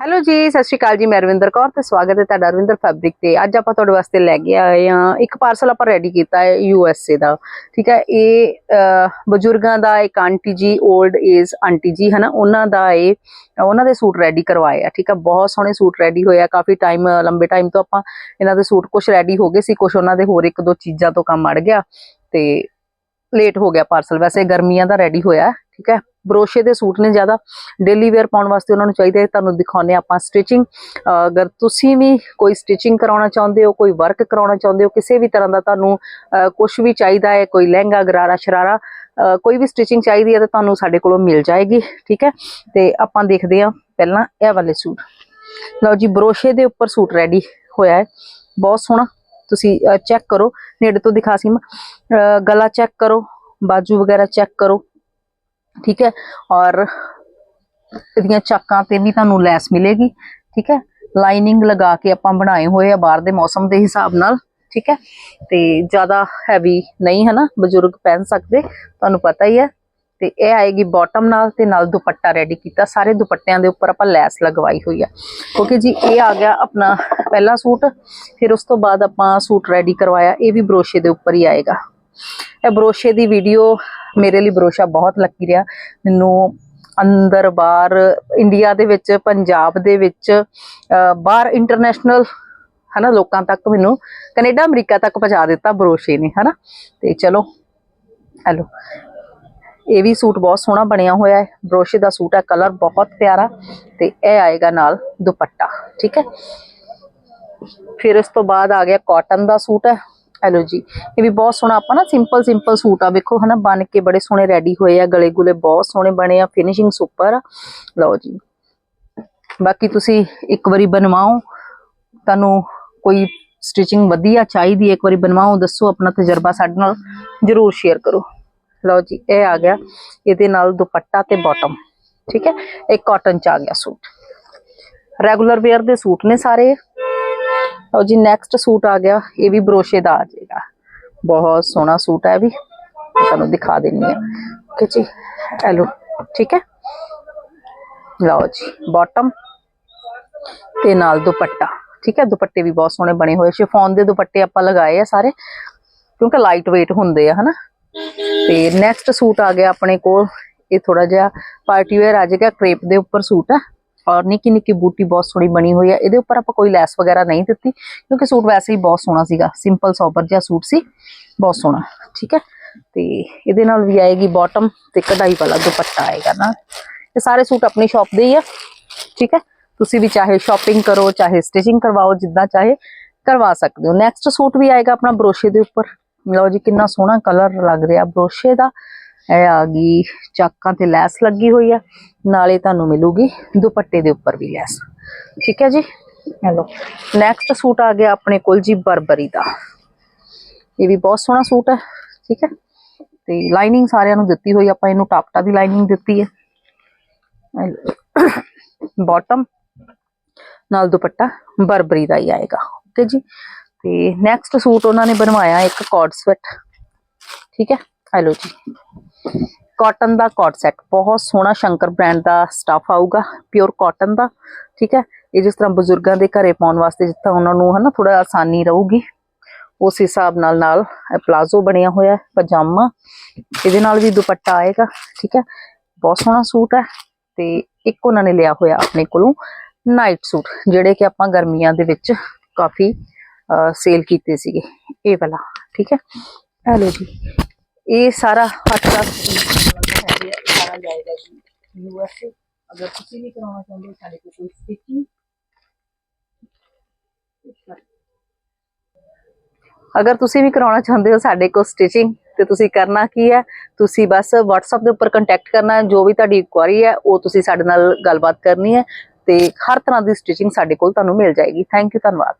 Hello ਜੀ, ਸਤਿ ਸ਼੍ਰੀ ਅਕਾਲ ਜੀ, ਮੈਂ ਰਵਿੰਦਰ ਕੌਰ ਤੇ ਸਵਾਗਤ ਹੈ ਤੁਹਾਡਾ ਰਵਿੰਦਰ ਫੈਬਰਿਕ ਤੇ। ਅੱਜ ਆਪਾਂ ਤੁਹਾਡੇ ਵਾਸਤੇ ਲੈ ਕੇ ਆਏ ਹਾਂ। ਇੱਕ ਪਾਰਸਲ ਆਪਾਂ ਰੈਡੀ ਕੀਤਾ ਹੈ ਯੂ ਐਸ ਏ ਦਾ। ਠੀਕ ਹੈ, ਇਹ ਬਜ਼ੁਰਗਾਂ ਦਾ ਇੱਕ ਆਂਟੀ ਜੀ 올ਡ ਏਜ ਆਂਟੀ ਜੀ, ਹਨਾ? ਉਹਨਾਂ ਦਾ ਇਹ, ਉਹਨਾਂ ਦੇ ਸੂਟ ਰੈਡੀ ਕਰਵਾਏ ਆ। ਠੀਕ ਆ ਬਹੁਤ ਸੋਹਣੇ ਸੂਟ ਰੈਡੀ ਹੋਏ ਆ। ਕਾਫੀ ਟਾਈਮ ਲੰਬੇ ਟਾਈਮ ਤੋਂ ਆਪਾਂ ਇਹਨਾਂ ਦੇ ਸੂਟ ਕੁਝ ਰੈਡੀ ਹੋ ਗਏ ਸੀ ਕੁਝ ਉਹਨਾਂ ਦੇ ਹੋਰ ਇੱਕ ਦੋ ਚੀਜ਼ਾਂ ਤੋਂ ਕੰਮ ਅੜ ਗਿਆ। ਤੇ ਲੇਟ ਹੋ ਗਿਆ ਪਾਰਸਲ ਵੈਸੇ ਗਰਮੀਆਂ ਦਾ ਰੈਡੀ ਹੋਇਆ, ਠੀਕ ਹੈ। ਬਰੋਸ਼ੇ ਦੇ ਸੂਟ ਨੇ ਜ਼ਿਆਦਾ। ਡੇਲੀ ਵੇਅਰ ਪਾਉਣ ਵਾਸਤੇ ਉਹਨਾਂ ਨੂੰ ਚਾਹੀਦਾ ਹੈ। ਤੁਹਾਨੂੰ ਦਿਖਾਉਂਦੇ ਹਾਂ ਆਪਾਂ ਸਟਿਚਿੰਗ ਅਗਰ ਤੁਸੀਂ ਵੀ ਕੋਈ ਸਟਿਚਿੰਗ ਕਰਾਉਣਾ ਚਾਹੁੰਦੇ ਹੋ, ਕੋਈ ਵਰਕ ਕਰਾਉਣਾ ਚਾਹੁੰਦੇ ਹੋ, ਕਿਸੇ ਵੀ ਤਰ੍ਹਾਂ ਦਾ ਤੁਹਾਨੂੰ ਕੁਝ ਵੀ ਚਾਹੀਦਾ ਹੈ, ਕੋਈ ਲਹਿੰਗਾ, ਗਰਾਰਾ, ਸ਼ਰਾਰਾ ਕੋਈ ਵੀ ਸਟਿਚਿੰਗ ਚਾਹੀਦੀ ਹੈ ਤਾਂ ਤੁਹਾਨੂੰ ਸਾਡੇ ਕੋਲੋਂ ਮਿਲ ਜਾਏਗੀ, ਠੀਕ ਹੈ? ਤੇ ਆਪਾਂ ਦੇਖਦੇ ਹਾਂ ਪਹਿਲਾਂ ਇਹ ਵਾਲੇ ਸੂਟ। ਲਓ ਜੀ, ਬਰੋਸ਼ੇ ਦੇ ਉੱਪਰ ਸੂਟ ਰੈਡੀ ਹੋਇਆ ਹੈ। ਬਹੁਤ ਸੋਹਣਾ। ਤੁਸੀਂ ਚੈੱਕ ਕਰੋ। ਨੇੜੇ ਤੋਂ ਦਿਖਾ ਸੀ ਮੈਂ। ਗਲਾ ਚੈੱਕ ਕਰੋ। ਬਾਜੂ ਵਗੈਰਾ ਚੈੱਕ ਕਰੋ। ਠੀਕ ਹੈ? ਔਰ ਇਹਦੀਆਂ ਚਾਕਾਂ ਤੇ ਵੀ ਤੁਹਾਨੂੰ ਲੈਸ ਮਿਲੇਗੀ, ਠੀਕ ਹੈ? ਲਾਈਨਿੰਗ ਲਗਾ ਕੇ ਆਪਾਂ ਬਣਾਏ ਹੋਏ ਆ ਬਾਹਰ ਦੇ ਮੌਸਮ ਦੇ ਹਿਸਾਬ ਨਾਲ, ਠੀਕ ਹੈ? ਤੇ ਜ਼ਿਆਦਾ ਹੈਵੀ ਨਹੀਂ ਹੈ ਨਾ, ਬਜ਼ੁਰਗ ਪਹਿਨ ਸਕਦੇ, ਤੁਹਾਨੂੰ ਪਤਾ ਹੀ ਹੈ। ਤੇ ਇਹ ਆਏਗੀ ਬਾਟਮ ਨਾਲ ਤੇ ਨਾਲ ਦੁਪੱਟਾ ਰੈਡੀ ਕੀਤਾ, ਸਾਰੇ ਦੁਪੱਟਿਆਂ ਦੇ ਉੱਪਰ ਆਪਾਂ ਲੈਸ ਲਗਵਾਈ ਹੋਈ ਆ। ਕਿਉਂਕਿ ਜੀ ਇਹ ਆ ਗਿਆ ਆਪਣਾ ਪਹਿਲਾ ਸੂਟ, ਫਿਰ ਉਸ ਤੋਂ ਬਾਅਦ ਆਪਾਂ ਸੂਟ ਰੈਡੀ ਕਰਵਾਇਆ, ਇਹ ਵੀ ਬਰੋਸ਼ੇ ਦੇ ਉੱਪਰ ਹੀ ਆਏਗਾ। ਇਹ ਬਰੋਸ਼ੇ ਦੀ ਵੀਡੀਓ ਮੇਰੇ ਲਈ ਬਰੋਸ਼ਾ ਬਹੁਤ ਲੱਕੀ ਰਿਹਾ। ਮੈਨੂੰ ਅੰਦਰ ਬਾਹਰ ਇੰਡੀਆ ਦੇ ਵਿੱਚ, ਪੰਜਾਬ ਦੇ ਵਿੱਚ ਬਾਹਰ ਇੰਟਰਨੈਸ਼ਨਲ ਹਨਾ ਲੋਕਾਂ ਤੱਕ ਮੈਨੂੰ, ਕੈਨੇਡਾ, ਅਮਰੀਕਾ ਤੱਕ ਪਹੁੰਚਾ ਦਿੱਤਾ ਬਰੋਸ਼ੇ ਨੇ, ਹਨਾ। ਤੇ ਚਲੋ ਹੈਲੋ ਇਹ ਵੀ ਸੂਟ ਬਹੁਤ ਸੋਹਣਾ ਬਣਿਆ ਹੋਇਆ ਹੈ। ਬਰੋਸ਼ੇ ਦਾ ਸੂਟ ਹੈ ਕਲਰ ਬਹੁਤ ਪਿਆਰਾ ਤੇ ਇਹ ਆਏਗਾ ਨਾਲ ਦੁਪੱਟਾ, ਠੀਕ ਹੈ। ਫਿਰ ਇਸ ਤੋਂ ਬਾਅਦ ਆ ਗਿਆ ਕਾਟਨ ਦਾ ਸੂਟ ਹੈ। ਹੈਲੋ ਜੀ। ਇਹ ਵੀ ਬਹੁਤ ਸੋਹਣਾ ਆਪਾਂ ਨਾ ਸਿੰਪਲ ਸਿੰਪਲ ਸੂਟ ਆ। ਵੇਖੋ ਹਨਾ ਬਣ ਕੇ ਬੜੇ ਸੋਹਣੇ ਰੈਡੀ ਹੋਏ ਆ ਗਲੇ ਗੁਲੇ ਬਹੁਤ ਸੋਹਣੇ ਬਣੇ ਆ ਫਿਨਿਸ਼ਿੰਗ ਸੁਪਰ ਲਓ ਜੀ। ਬਾਕੀ ਤੁਸੀਂ ਇੱਕ ਵਾਰੀ ਬਣਵਾਓ। ਤੁਹਾਨੂੰ ਕੋਈ ਸਟਿਚਿੰਗ ਵਧੀਆ ਚਾਹੀਦੀ ਇੱਕ ਵਾਰੀ ਬਣਵਾਓ, ਦੱਸੋ ਆਪਣਾ ਤਜਰਬਾ ਸਾਡੇ ਨਾਲ। ਜਰੂਰ ਸ਼ੇਅਰ ਕਰੋ। ਲਓ ਜੀ, ਇਹ ਆ ਗਿਆ। ਇਹਦੇ ਨਾਲ ਦੁਪੱਟਾ ਤੇ ਬਾਟਮ ਠੀਕ ਹੈ? ਇਹ ਕਾਟਨ ਚ ਆ ਗਿਆ ਸੂਟ। ਰੈਗੂਲਰ ਵੇਅਰ ਦੇ ਸੂਟ ਨੇ ਸਾਰੇ। ਲਓ ਜੀ ਨੈਕਸਟ ਸੂਟ ਆ ਗਿਆ, ਇਹ ਵੀ ਬਰੋਸ਼ੇ ਦਾ ਆ ਜਾਏਗਾ ਬਹੁਤ ਸੋਹਣਾ ਸੂਟ ਹੈ ਵੀ। ਤੁਹਾਨੂੰ ਦਿਖਾ ਦਿੰਨੀ ਆ ਓਕੇ ਜੀ ਹੈਲੋ ਠੀਕ ਹੈ? ਲਓ ਜੀ ਬਾਟਮ ਤੇ ਨਾਲ ਦੁਪੱਟਾ, ਠੀਕ ਹੈ? ਦੁਪੱਟੇ ਵੀ ਬਹੁਤ ਸੋਹਣੇ ਬਣੇ ਹੋਏ ਸ਼ਿਫੋਨ ਦੇ ਦੁਪੱਟੇ ਆਪਾਂ ਲਗਾਏ ਆ ਸਾਰੇ, ਕਿਉਂਕਿ ਲਾਈਟ weight ਹੁੰਦੇ ਆ, ਹਨਾ? ਤੇ ਨੈਕਸਟ ਸੂਟ ਆ ਗਿਆ ਆਪਣੇ ਕੋਲ। ਇਹ ਥੋੜਾ ਜਿਹਾ ਪਾਰਟੀ ਵੇਅਰ ਆ ਜਾਏਗਾ ਕ੍ਰੇਪ ਦੇ ਉੱਪਰ ਸੂਟ ਆ ਔਰ ਨਿੱਕੀ ਨਿੱਕੀ ਬੂਟੀ ਬਹੁਤ ਸੋਹਣੀ ਬਣੀ ਹੋਈ ਹੈ। ਇਹਦੇ ਉੱਪਰ ਆਪਾਂ ਕੋਈ ਲੈਸ ਵਗੈਰਾ ਨਹੀਂ ਦਿੱਤੀ, ਕਿਉਂਕਿ ਸੂਟ ਵੈਸੇ ਹੀ ਬਹੁਤ ਸੋਹਣਾ ਸੀਗਾ। ਸਿੰਪਲ ਸੋਬਰ ਜਿਹਾ ਸੂਟ ਸੀ, ਬਹੁਤ ਸੋਹਣਾ, ਠੀਕ ਹੈ? ਤੇ ਇਹਦੇ ਨਾਲ ਵੀ ਆਏਗੀ ਬਾਟਮ ਤੇ ਕਢਾਈ ਵਾਲਾ ਦੁਪੱਟਾ ਆਏਗਾ ਨਾ ਇਹ ਸਾਰੇ ਸੂਟ ਆਪਣੀ ਸ਼ਾਪ ਦੇ ਹੀ ਆ, ਠੀਕ ਹੈ? ਤੁਸੀਂ ਵੀ ਚਾਹੇ ਸ਼ਾਪਿੰਗ ਕਰੋ, ਚਾਹੇ ਸਟਿਚਿੰਗ ਕਰਵਾਓ, ਜਿੱਦਾਂ ਚਾਹੇ ਕਰਵਾ ਸਕਦੇ ਹੋ। ਨੈਕਸਟ ਸੂਟ ਵੀ ਆਏਗਾ ਆਪਣਾ ਬਰੋਸ਼ੇ ਦੇ ਉੱਪਰ। ਲਓ ਜੀ, ਕਿੰਨਾ ਸੋਹਣਾ ਕਲਰ ਲੱਗ ਰਿਹਾ ਬਰੋਸ਼ੇ ਦਾ। ਇਹ ਆ ਗਈ, ਚਾਕਾਂ ਤੇ ਲੈਸ ਲੱਗੀ ਹੋਈ ਆ, ਨਾਲੇ ਤੁਹਾਨੂੰ ਮਿਲੂਗੀ ਦੁਪੱਟੇ ਦੇ ਉੱਪਰ ਵੀ ਲੈਸ। ਠੀਕ ਹੈ ਜੀ? ਹੈਲੋ। ਨੈਕਸਟ ਸੂਟ ਆ ਗਿਆ ਆਪਣੇ ਕੋਲ ਜੀ ਬਰਬਰੀ ਦਾ। ਇਹ ਵੀ ਬਹੁਤ ਸੋਹਣਾ ਸੂਟ ਹੈ, ਠੀਕ ਹੈ? ਤੇ ਲਾਈਨਿੰਗ ਸਾਰਿਆਂ ਨੂੰ ਦਿੱਤੀ ਹੋਈ ਆਪਾਂ ਇਹਨੂੰ ਟਾਪਟਾ ਦੀ ਲਾਈਨਿੰਗ ਦਿੱਤੀ ਹੈ। ਬਾਟਮ ਨਾਲ ਦੁਪੱਟਾ ਬਰਬਰੀ ਦਾ ਹੀ ਆਏਗਾ। ਓਕੇ ਜੀ? ਤੇ ਨੈਕਸਟ ਸੂਟ ਉਹਨਾਂ ਨੇ ਬਣਵਾਇਆ ਇੱਕ ਕੋਟ ਸਵੈਟ ਠੀਕ ਹੈ? ਹੈਲੋ ਜੀ। ਕਾਟਨ ਦਾ ਕੋਟ ਸੈਟ ਬਹੁਤ ਸੋਹਣਾ ਸ਼ੰਕਰ ਬ੍ਰਾਂਡ ਦਾ ਸਟਫ ਆਊਗਾ ਪਿਓਰ ਕਾਟਨ ਦਾ, ਠੀਕ ਹੈ? ਇਹ ਜਿਸ ਤਰ੍ਹਾਂ ਬਜ਼ੁਰਗਾਂ ਦੇ ਘਰੇ ਪਾਉਣ ਵਾਸਤੇ ਜਿੱਥੇ ਉਹਨਾਂ ਨੂੰ ਹਨਾ ਥੋੜਾ ਆਸਾਨੀ ਰਹੂਗੀ, ਉਸ ਹਿਸਾਬ ਨਾਲ ਨਾਲ ਪਲਾਜ਼ੋ ਬਣਿਆ ਹੋਇਆ ਪਜਾਮਾ, ਇਹਦੇ ਨਾਲ ਵੀ ਦੁਪੱਟਾ ਆਏਗਾ, ਠੀਕ ਹੈ? ਬਹੁਤ ਸੋਹਣਾ ਸੂਟ ਹੈ ਤੇ ਇੱਕ ਉਹਨਾਂ ਨੇ ਲਿਆ ਹੋਇਆ ਆਪਣੇ ਕੋਲੋਂ ਨਾਈਟ ਸੂਟ ਜਿਹੜੇ ਕਿ ਆਪਾਂ ਗਰਮੀਆਂ ਦੇ ਵਿੱਚ ਕਾਫੀ ਸੇਲ ਕੀਤੇ ਸੀਗੇ, ਇਹ ਵਾਲਾ, ਠੀਕ ਹੈ? ਹੈਲੋ ਜੀ। ਇਹ ਸਾਰਾ ਹੱਥ ਦਾ ਸਾਰਾ ਜਾਏਗਾ ਜੀ ਯੂਐਸਏ ਅਗਰ ਤੁਸੀਂ ਵੀ ਕਰਾਉਣਾ ਚਾਹੁੰਦੇ ਹੋ ਸਾਡੇ ਕੋਲ ਕੋਈ ਸਟਿਚਿੰਗ ਅਗਰ ਤੁਸੀਂ ਵੀ ਕਰਾਉਣਾ ਚਾਹੁੰਦੇ ਹੋ ਸਾਡੇ ਕੋਲ ਸਟਿਚਿੰਗ ਤੇ ਤੁਸੀਂ ਕਰਨਾ ਕੀ ਹੈ? ਤੁਸੀਂ ਬਸ WhatsApp ਦੇ ਉੱਪਰ ਕੰਟੈਕਟ ਕਰਨਾ ਜੋ ਵੀ ਤੁਹਾਡੀ ਇਨਕੁਆਰੀ ਹੈ ਉਹ ਤੁਸੀਂ ਸਾਡੇ ਨਾਲ ਗੱਲਬਾਤ ਕਰਨੀ ਹੈ ਤੇ ਹਰ ਤਰ੍ਹਾਂ ਦੀ ਸਟਿਚਿੰਗ ਸਾਡੇ ਕੋਲ ਤੁਹਾਨੂੰ ਮਿਲ ਜਾਏਗੀ। ਥੈਂਕ ਯੂ ਧੰਨਵਾਦ।